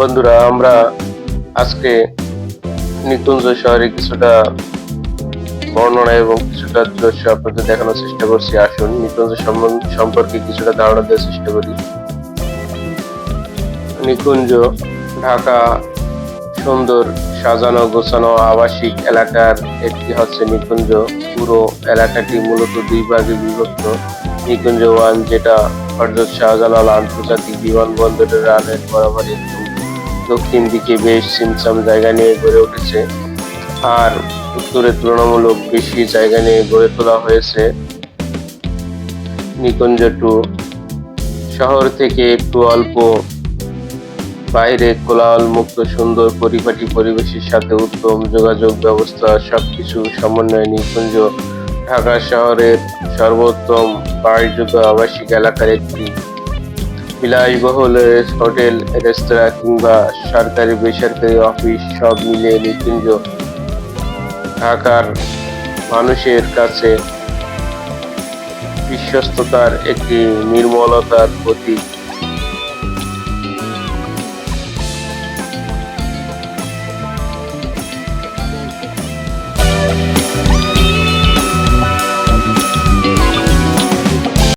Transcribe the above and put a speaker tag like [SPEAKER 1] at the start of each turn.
[SPEAKER 1] বন্ধুরা, আমরা আজকে নিকুঞ্জ শহরে কিছুটা বর্ণনা এবং কিছুটা দৃশ্য আপনাদের দেখানোর চেষ্টা করছি। আসুন নিকুঞ্জ সম্পর্কে কিছুটা ধারণা দেওয়ার চেষ্টা করি। নিকুঞ্জ, ঢাকা, সুন্দর, সাজানো, গোছানো, আবাসিক এলাকার একটি হচ্ছে নিকুঞ্জ। পুরো এলাকাটি মূলত দুই ভাগে বিভক্ত। নিকুঞ্জ ওয়ান যেটা হরজত শাহজালাল আন্তর্জাতিক বিমানবন্দরের রানের বরাবর একটু দক্ষিণ দিকে বেশ সিমসাম জায়গা নিয়ে গড়ে উঠেছে। আর উত্তরে তুলনামূলক বেশি জায়গা নিয়ে গড়ে তোলা হয়েছে নিকুঞ্জ টু। শহর থেকে একটু অল্প বাইরে কোলাহল মুক্ত সুন্দর পরিপাটি পরিবেশের সাথে উত্তম যোগাযোগ ব্যবস্থা, সবকিছু সমন্বয়ে নিকুঞ্জ ঢাকা শহরের সর্বোত্তম বাড়িযোগ্য আবাসিক এলাকার একটি বিলাসবহুল হোটেল, রেস্তোরাঁ কিংবা সরকারি বেসরকারি অফিস সব মিলিয়ে নিকুঞ্জ ঢাকার মানুষের কাছে বিশ্বস্ততার একটি নির্মলতার প্রতীক।